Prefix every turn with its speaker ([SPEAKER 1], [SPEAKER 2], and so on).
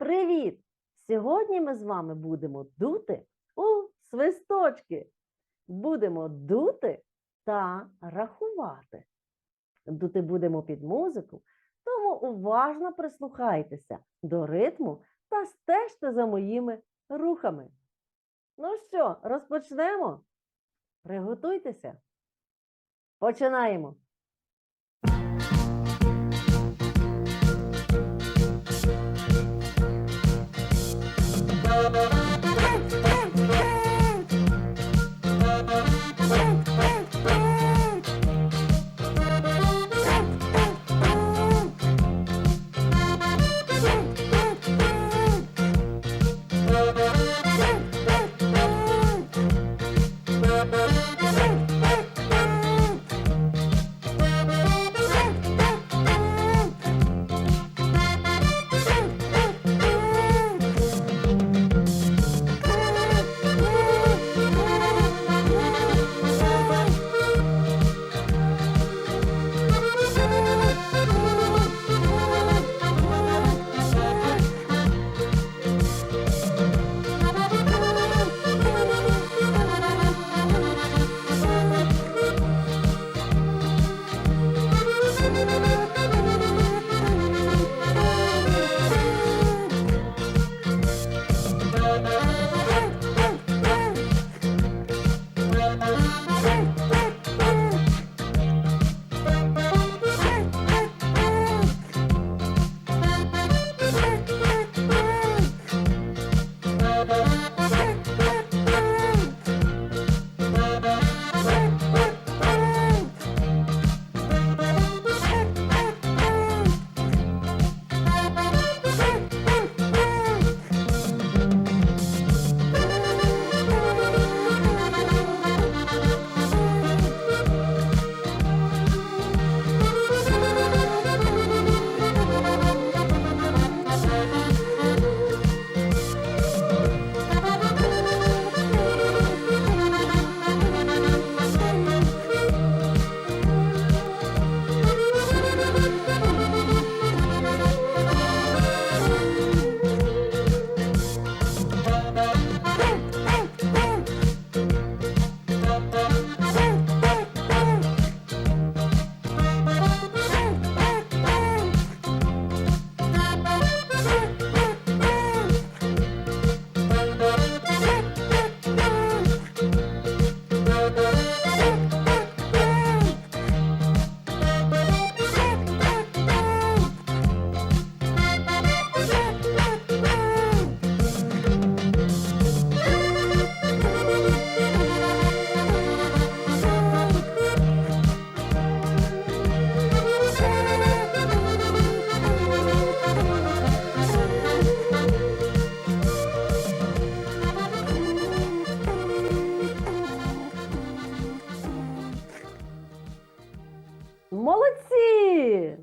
[SPEAKER 1] Привіт! Сьогодні ми з вами будемо дути у свисточки. Будемо дути та рахувати. Дути будемо під музику, тому уважно прислухайтеся до ритму та стежте за моїми рухами. Ну що, розпочнемо? Приготуйтеся. Починаємо. Thank you. thank you. Молодці!